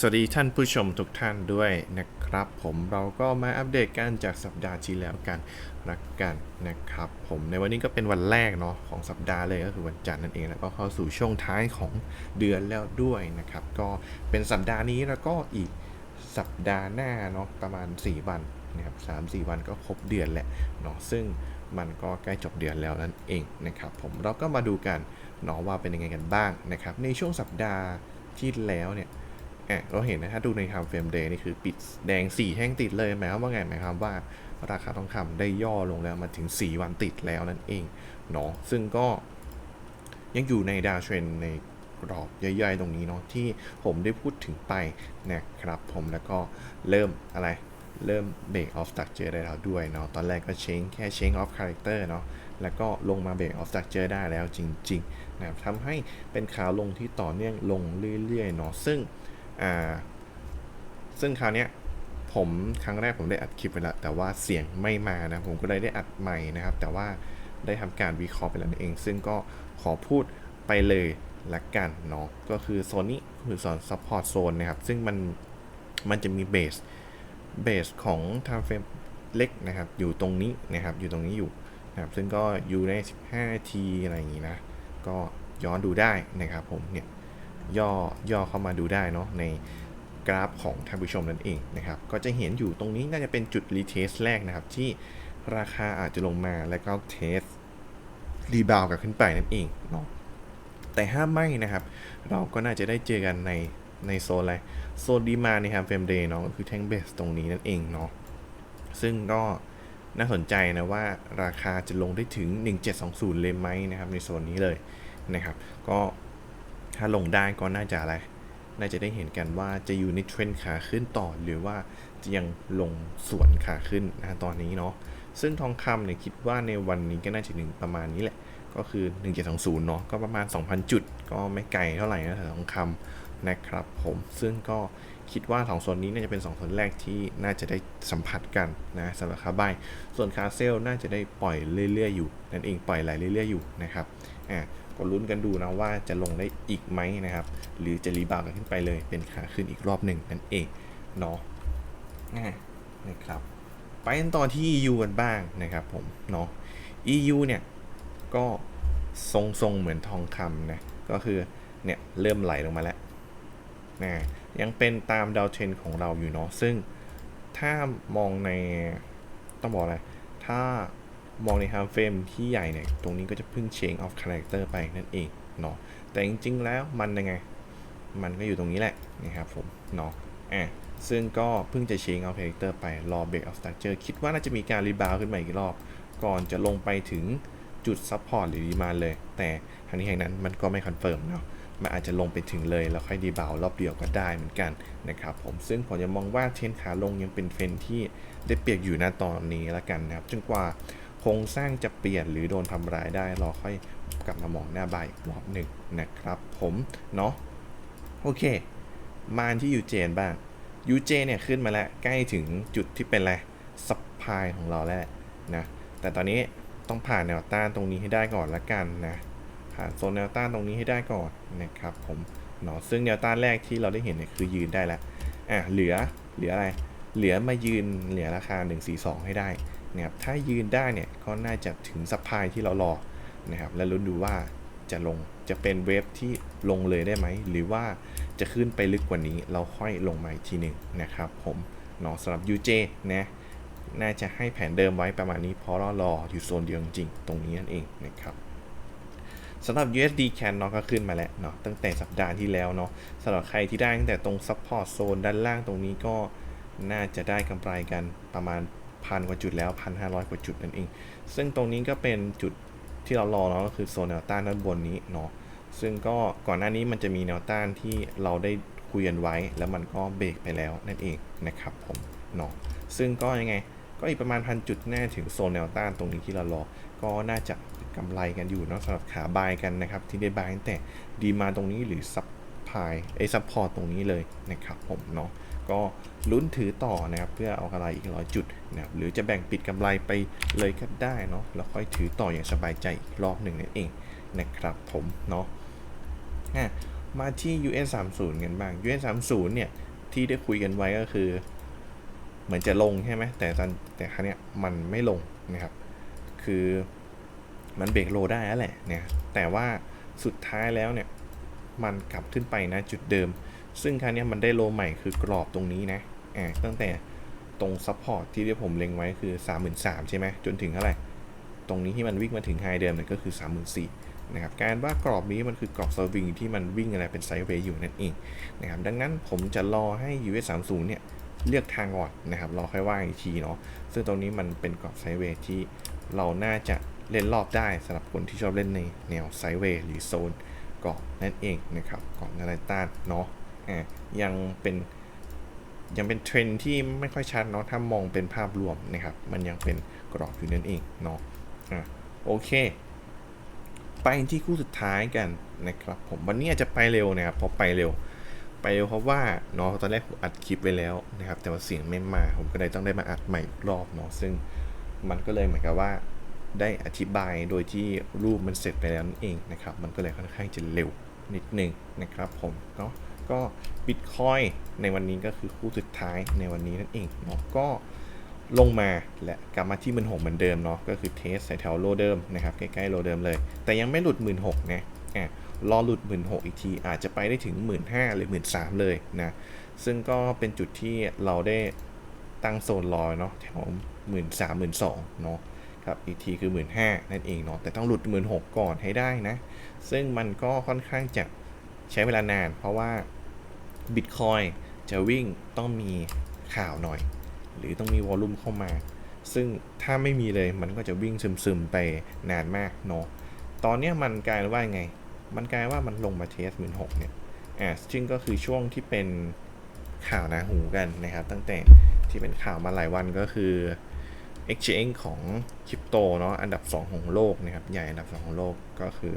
สวัสดีท่านผู้ชมทุกท่านด้วยนะครับ ผมเราก็มาอัปเดตกันจากสัปดาห์ที่แล้วกันรักกันนะครับ ผมในวันนี้ก็เป็นวันแรกเนาะของสัปดาห์เลยก็คือวันจันทร์นั่นเองแล้วก็เข้าสู่ช่วงท้ายของเดือนแล้วด้วยนะครับ ก็เป็นสัปดาห์นี้แล้วก็อีกสัปดาห์หน้าเนาะประมาณ 4 วันนะครับสามสี่วันก็ครบเดือนแหละเนาะซึ่งมันก็ใกล้จบเดือนแล้วนั่นเองนะครับ ผมเราก็มาดูกันเนาะว่าเป็นยังไงกันบ้างนะครับ ในช่วงสัปดาห์ที่แล้วเนี่ย อะเราเห็นนะถ้าดูใน time frame day นี่คือปิดแดง 4แท่งติดเลยหมายความว่าไงหมายความว่าราคาทองคำได้ย่อลงแล้วมาถึง 4 วันติดแล้วนั่นเองเนาะซึ่งก็ยังอยู่ในดาวเทรนในกรอบย่อยๆ ตรงนี้เนาะที่ผมได้พูดถึงไปนะครับผมแล้วก็เริ่มอะไรเริ่ม break off structure ได้แล้วด้วยเนาะตอนแรกก็เชงแค่เชง off character เนาะแล้วก็ลงมา break off structure ได้แล้วจริงๆนะครับทำให้เป็นขาลงที่ต่อเนื่องลงเรื่อยๆเนาะซึ่ง อ่าซึ่งคราวเนี้ยผมครั้งแรกผมได้อัดคลิปไปแล้ว แต่ว่าเสียงไม่มานะผมก็เลยได้อัดใหม่นะครับ แต่ว่าได้ทำการวิเคราะห์ไปแล้วเอง ซึ่งก็ขอพูดไปเลยละกันเนาะก็คือโซนนี้คือโซน support zone นะครับ ซึ่งมันมันจะมีเบสเบสของ time frame เล็กนะครับ อยู่ตรงนี้นะครับ อยู่ตรงนี้อยู่นะครับ ซึ่งก็อยู่ใน 15 ทีอะไรอย่างนี้นะ ก็ย้อนดูได้นะครับผมเนี่ย ย่อย่อเข้ามาดูได้เนาะในกราฟของท่านผู้ชมนั่นเองนะครับก็จะเห็นอยู่ตรงนี้น่าจะเป็นจุดรีเทสแรกนะครับ ที่ราคาอาจจะลงมาแล้วก็เทสรีบาวกลับขึ้นไปนั่นเองเนาะแต่ถ้าไม่นะครับ เราก็น่าจะได้เจอกันในในโซนอะไรโซนดีมาในครับเฟรมเดย์เนาะก็คือแท่งเบสตรงนี้นั่นเองเนาะซึ่งก็น่าสนใจนะว่าราคาจะลงได้ถึง 1720 เลยไหมนะครับในโซนนี้เลยนะครับ ก็ ถ้าลงได้ก็น่าจะอะไร น่าจะได้เห็นกันว่าจะอยู่ในเทรนขาขึ้นต่อ หรือว่าจะยังลงสวนขาขึ้นนะตอนนี้เนาะ ซึ่งทองคำเนี่ยคิดว่าในวันนี้ก็น่าจะถึงประมาณนี้แหละ ก็คือ 1720 เนาะ ก็ประมาณ 2,000 จุด ก็ไม่ไกลเท่าไหร่นะทองคำนะครับผม ซึ่งก็คิดว่าสองโซนนี้น่าจะเป็น2โซนแรกที่น่าจะได้สัมผัสกันนะสำหรับคาบายส่วนคาเซลน่าจะได้ปล่อยเรื่อยๆอยู่ นั่นเองปล่อยไหลเรื่อยๆอยู่นะครับ อ่า ก็ลุ้นกันดูนะว่าจะลงได้อีกไหมนะครับ หรือจะรีบาวกันขึ้นไปเลยเป็นขาขึ้นอีกรอบหนึ่งนั่นเองเนาะอ่นะครับไปกันต่อที่ EU กันบ้างนะครับผมเนาะ EU เนี่ยก็ทรงๆเหมือนทองคำนะก็คือเนี่ยเริ่มไหลลงมาแล้วนะยังเป็นตามดาวเทรนของเราอยู่เนาะซึ่งถ้ามองในต้องบอกอะไรถ้า มองใน time frame ที่ใหญ่เนี่ย ตรงนี้ก็จะเพิ่ง change of character ไปนั่นเองเนาะแต่จริงๆแล้วมันยังไง มันก็อยู่ตรงนี้แหละนะครับผมเนาะอะซึ่งก็เพิ่งจะ change of character ไปรอ break of structure คิดว่าน่าจะมีการรีบาวขึ้นมาอีกรอบ ก่อนจะลงไปถึงจุด support หรือ demand เลย แต่ทางนี้ทางนั้นมันก็ไม่คอนเฟิร์มเนาะมันอาจจะลงไปถึงเลยแล้วค่อยดีบาวรอบเดียวก็ได้เหมือนกันนะครับผมซึ่งผมยังมองว่าเทนขาลงยังเป็นเทรนที่ได้เปรียบอยู่ณตอนนี้ละกันนะครับจนกว่า โครงสร้างจะเปลี่ยนหรือโดนทำร้ายได้เราค่อยกลับมามองหน้าใบอีกรอบหนึ่งนะครับผมเนาะโอเค มาที่ยูเจนบ้างยูเจเนี่ยขึ้นมาแล้วใกล้ถึงจุดที่เป็นอะไรซับพายของเราแล้วนะแต่ตอนนี้ต้องผ่านแนวต้านตรงนี้ให้ได้ก่อนละกันนะผ่านโซนแนวต้านตรงนี้ให้ได้ก่อนนะครับผมเนาะซึ่งแนวต้านแรกที่เราได้เห็นเนี่ยคือยืนได้แล้วอะเหลือเหลืออะไร เหลือมายืนเหลือราคา 142 ให้ได้ นะครับถ้ายืนได้เนี่ยก็น่าจะถึงซัพพลายที่เรารอนะครับแล้วลุ้นดูว่าจะลงจะเป็นเวฟที่ลงเลยได้ไหม หรือว่าจะขึ้นไปลึกกว่านี้เราค่อยลงมาอีกทีหนึ่งนะครับผมเนาะสำหรับ UJ นะน่าจะให้แผนเดิมไว้ประมาณนี้เพราะเรารออยู่โซนเดียวจริงตรงนี้นั่นเองนะครับสำหรับ USD CAN เนาะก็ขึ้นมาแล้วเนาะตั้งแต่สัปดาห์ที่แล้วเนาะสำหรับใครที่ได้ตั้งแต่ตรง support zone ด้านล่างตรงนี้ก็น่าจะได้กำไรกันประมาณ พันกว่าจุดแล้วพันห้าร้อยกว่าจุดนั่นเอง ซึ่งตรงนี้ก็เป็นจุดที่เรารอเนาะก็คือโซนแนวต้านด้านบนนี้เนาะซึ่งก็ก่อนหน้านี้มันจะมีแนวต้านที่เราได้คุยกันไว้ แล้วมันก็เบรกไปแล้วนั่นเองนะครับผมเนาะซึ่งก็ยังไงก็อีกประมาณพันจุดแน่ถึงโซนแนวต้านตรงนี้ที่เรารอ ก็น่าจะกำไรกันอยู่เนาะสำหรับขาบายกันนะครับ ที่ได้บายตั้งแต่ดีมาตรงนี้หรือซับพายไอซัพพอร์ตตรงนี้เลยนะครับผมเนาะ ก็ลุ้นถือต่อนะครับเพื่อเอากำไรอีกร้อยจุดนะครับหรือจะแบ่งปิดกำไรไปเลยก็ได้เนาะแล้วค่อยถือต่ออย่างสบายใจอีกรอบหนึ่งนั่นเองนะครับผมเนาะมาที่ US 3 0กันบ้าง US 3 0เนี่ยที่ได้คุยกันไว้ก็คือ เหมือนจะลงใช่ไหมแต่ตอนแต่ครั้งเนี้ยมันไม่ลงนะครับ คือมันเบรกโลได้แล้วแหละเนี่ยแต่ว่าสุดท้ายแล้วเนี่ยมันกลับขึ้นไปนะจุดเดิม ซึ่งครั้งนี้มันได้โลใหม่คือกรอบตรงนี้นะอ่าตั้งแต่ตรงซัพพอร์ตที่ที่ผมเล็งไว้คือ 33,000ใช่ไหมจนถึงเท่าไหร่ ตรงนี้ที่มันวิ่งมาถึงไฮเดิมเนี่ยก็คือ 34,000นะครับการว่ากรอบนี้มันคือกรอบสวิงที่มันวิ่งอะไรเป็นไซด์เวย์อยู่นั่นเองนะครับดังนั้นผมจะรอให้ US 30เนี่ยเลือกทางก่อนนะครับรอค่อยว่าอีกทีเนาะซึ่งตรงนี้มันเป็นกรอบไซด์เวย์ที่เราน่าจะเล่นรอบได้สำหรับคนที่ชอบเล่นในแนวไซด์เวย์หรือโซนกรอบนั่นเองนะครับกรอบนาฬิต้านเนาะ อ่ายังเป็นยังเป็นเทรนที่ไม่ค่อยชัดเนาะถ้ามองเป็นภาพรวมนะครับ มันยังเป็นกรอบอยู่นั่นเองเนาะอะโอเค ไปที่คู่สุดท้ายกันนะครับผมวันนี้อาจจะไปเร็วนะครับเพราะไปเร็ว ไปเร็วเพราะว่าเนาะตอนแรกผมอัดคลิปไว้แล้วนะครับ แต่ว่าเสียงไม่มา ผมก็เลยต้องได้มาอัดใหม่รอบเนาะซึ่งมันก็เลยเหมือนกับว่าได้อธิบายโดยที่รูปมันเสร็จไปแล้วนั่นเองนะครับ มันก็เลยค่อนข้างจะเร็วนิดนึงนะครับผมเนาะ ก็บิตคอยในวันนี้ก็คือคู่สุดท้ายในวันนี้นั่นเองเนาะก็ลงมาและกลับมาที่หมื่นหกเหมือนเดิมเนาะก็คือเทสแถวโลเดิมนะครับใกล้ๆโลเดิมเลย แต่ยังไม่หลุดหมื่นหกนะอะรอหลุดหมื่นหกอีกที อาจจะไปได้ถึงหมื่นห้าหรือหมื่นสามเลยนะซึ่งก็เป็นจุดที่เราได้ตั้งโซนรอเนาะแถวหมื่นสามหมื่นสองเนาะครับอีกทีคือหมื่นห้านั่นเองเนาะแต่ต้องหลุดหมื่นหกก่อนให้ได้นะ ซึ่งมันก็ค่อนข้างจะใช้เวลานาน เพราะว่า Bitcoin จะวิ่งต้องมีข่าวหน่อย หรือต้องมีวอลลุ่มเข้ามา ซึ่งถ้าไม่มีเลยมันก็จะวิ่งซึมๆไปนานมากเนาะตอนนี้มันกลายว่าไง มันกลายว่ามันลงมาเทสหมื่นหกเนี่ยอ่าซึ่งก็คือช่วงที่เป็นข่าวหนาหูกันนะครับ ตั้งแต่ที่เป็นข่าวมาหลายวันก็คือ Exchange ของคริปโตเนาะอันดับ 2 ของโลกนะครับ ใหญ่อันดับ 2 ของโลกก็คือ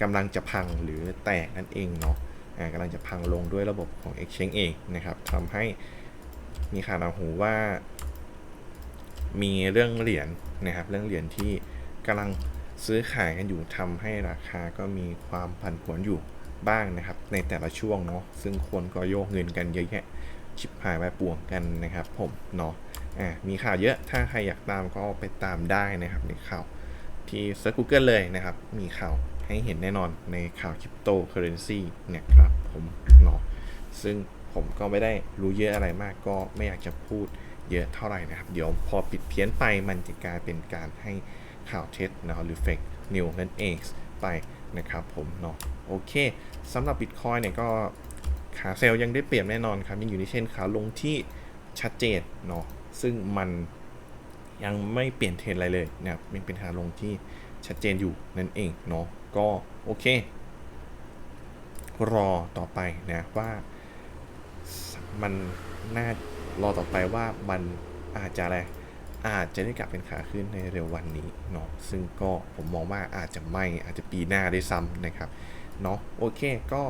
กำลังจะพังหรือแตกนั่นเองเนาะ กำลังจะพังลงด้วยระบบของ Exchange เองนะครับทำให้มีข่าวหนาหูว่า มีเรื่องเหรียญนะครับ เรื่องเหรียญที่กำลังซื้อขายกันอยู่ทำให้ราคาก็มีความผันผวนอยู่บ้างนะครับ ในแต่ละช่วงเนาะซึ่งคนก็โยกเงินกันเยอะแยะชิบหายไปป่วงกันนะครับ ผมเนาะอ่ามีข่าวเยอะถ้าใครอยากตามก็ไปตามได้นะครับในข่าวที่เซิร์ช Google เลยนะครับ มีข่าว ให้เห็นแน่นอนในข่าวคริปโตเคอเรนซีเนี่ยครับผมเนาะซึ่งผมก็ไม่ได้รู้เยอะอะไรมากก็ไม่อยากจะพูดเยอะเท่าไหร่นะครับ เดี๋ยวพอปิดเพี้ยนไปมันจะกลายเป็นการให้ข่าวเท็จเนาะหรือเฟกนิวนั่นเองไปนะครับผมเนาะโอเคสำหรับ Bitcoin เนี่ยก็ขาเซลล์ยังได้เปรียบแน่นอนครับ ยังอยู่ในเช่นขาลงที่ชัดเจนเนาะซึ่งมัน ยังไม่เปลี่ยนเทรนด์อะไรเลยนะครับยังเป็นขาลงที่ชัดเจนอยู่นั่นเองเนาะก็โอเค รอต่อไปนะว่ามันน่ารอต่อไปว่ามันอาจจะอะไรอาจจะได้กลับเป็นขาขึ้นในเร็ววันนี้เนาะซึ่งก็ผมมองว่าอาจจะไม่อาจจะปีหน้าได้ซ้ำนะครับเนาะโอเคก็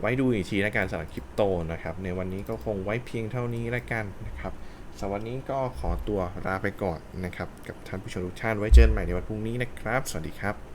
ไว้ดูอีกทีแล้วกันสำหรับคริปโตนะครับ ในวันนี้ก็คงไว้เพียงเท่านี้แล้วกันนะครับ สำหรับวันนี้ก็ขอตัวลาไปก่อนนะครับ กับท่านผู้ชมทุกท่านไว้เจอกันใหม่ในวันพรุ่งนี้นะครับ สวัสดีครับ